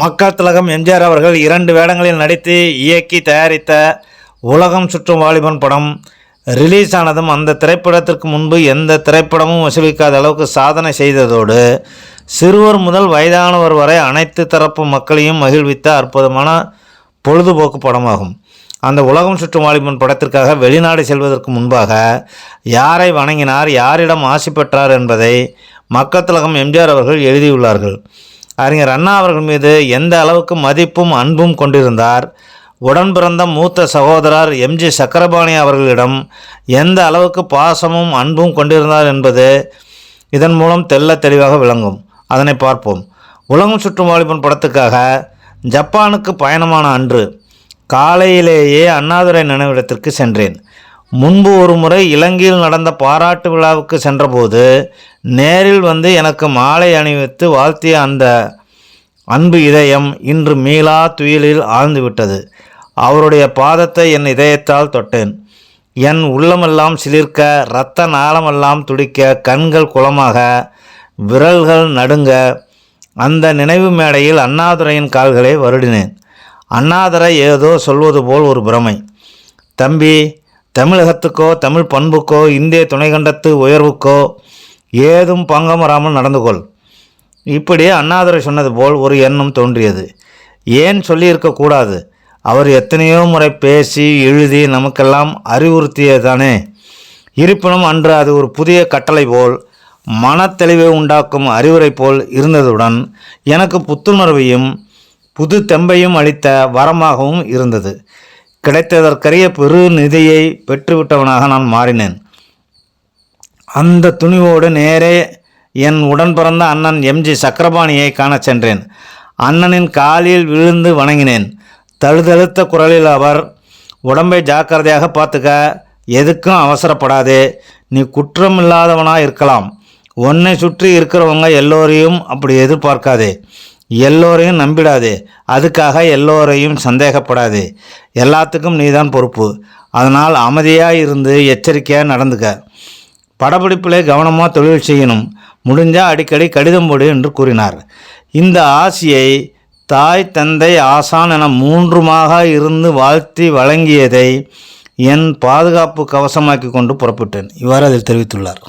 மக்கள் திலகம் எம்ஜிஆர் அவர்கள் இரண்டு வேடங்களில் நடித்து இயக்கி தயாரித்த உலகம் சுற்றும் வாலிபன் படம் ரிலீஸ் ஆனதும் அந்த திரைப்படத்திற்கு முன்பு எந்த திரைப்படமும் வசூலிக்காத அளவுக்கு சாதனை செய்ததோடு சிறுவர் முதல் வயதானவர் வரை அனைத்து தரப்பு மக்களையும் மகிழ்வித்த அற்புதமான பொழுதுபோக்கு படமாகும். அந்த உலகம் சுற்றும் வாலிபன் படத்திற்காக வெளிநாடு செல்வதற்கு முன்பாக யாரை வணங்கினார் யாரிடம் ஆசி பெற்றார் என்பதை மக்கத்திலகம் எம்ஜிஆர் அவர்கள் எழுதியுள்ளார்கள். அறிஞர் அண்ணா அவர்கள் மீது எந்த அளவுக்கு மதிப்பும் அன்பும் கொண்டிருந்தார்? உடன் பிறந்த மூத்த சகோதரர் எம்ஜி சக்கரபாணி அவர்களிடம் எந்த அளவுக்கு பாசமும் அன்பும் கொண்டிருந்தார் என்பது இதன் மூலம் தெள்ள தெளிவாக விளங்கும். அதனை பார்ப்போம். உலகம் சுற்றும் வாலிபன் படத்துக்காக ஜப்பானுக்கு பயணமான அன்று காலையிலேயே அண்ணாதுரை நினைவிடத்திற்கு சென்றேன். முன்பு ஒரு முறை இலங்கையில் நடந்த பாராட்டு விழாவுக்கு சென்றபோது நேரில் வந்து எனக்கு மாலை அணிவித்து வாழ்த்திய அந்த அன்பு இதயம் இன்று மீளா துயிலில் ஆழ்ந்துவிட்டது. அவருடைய பாதத்தை என் இதயத்தால் தொட்டேன். என் உள்ளமெல்லாம் சிலிர்க்க இரத்த நாளமெல்லாம் துடிக்க கண்கள் குளமாக விரல்கள் நடுங்க அந்த நினைவு மேடையில் அண்ணாதுரையின் கால்களை வருடினேன். அண்ணாதுரை ஏதோ சொல்வது போல் ஒரு பிரமை. தம்பி தமிழகத்துக்கோ தமிழ் பண்புக்கோ இந்திய துணைக்கண்டத்து உயர்வுக்கோ ஏதும் பங்கம் வராமல் நடந்து கொள். இப்படி அண்ணாதுரை சொன்னது போல் ஒரு எண்ணம் தோன்றியது. ஏன் சொல்லியிருக்கக்கூடாது அவர் எத்தனையோ முறை பேசி எழுதி நமக்கெல்லாம் அறிவுறுத்தியதானே இருப்பினும் அன்று அது ஒரு புதிய கட்டளை போல் மனத்தெளிவை உண்டாக்கும் அறிவுரை போல் இருந்ததுடன் எனக்கு புத்துணர்வையும் புது தெம்பையும் அளித்த வரமாகவும் இருந்தது. கிடைத்ததற்கரிய பெரு நிதியை பெற்றுவிட்டவனாக நான் மாறினேன். அந்த துணிவோடு நேரே என் உடன் பிறந்த அண்ணன் எம்ஜி சக்கரபாணியை காணச் சென்றேன். அண்ணனின் காலில் விழுந்து வணங்கினேன். தழுதழுத்த குரலில் அவர் உடம்பை ஜாக்கிரதையாக பார்த்துக்க எதுக்கும் அவசரப்படாதே. நீ குற்றமில்லாதவனாக இருக்கலாம் உன்னை சுற்றி இருக்கிறவங்க எல்லோரையும் அப்படி எதிர்பார்க்காதே. எல்லோரையும் நம்பிடாதே. அதுக்காக எல்லோரையும் சந்தேகப்படாதே. எல்லாத்துக்கும் நீதான் பொறுப்பு. அதனால் அமைதியாக இருந்து எச்சரிக்கையாக நடந்துக்க. படப்பிடிப்பிலே கவனமாக தொழில் செய்யணும். முடிஞ்சால் அடிக்கடி கடிதம் போடு என்று கூறினார். இந்த ஆசியை தாய் தந்தை ஆசான் என மூன்றுமாக இருந்து வாழ்த்தி வழங்கியதை என் பாதுகாப்பு கவசமாக்கி கொண்டு புறப்பட்டேன். இவ்வாறு அதில் தெரிவித்துள்ளார்.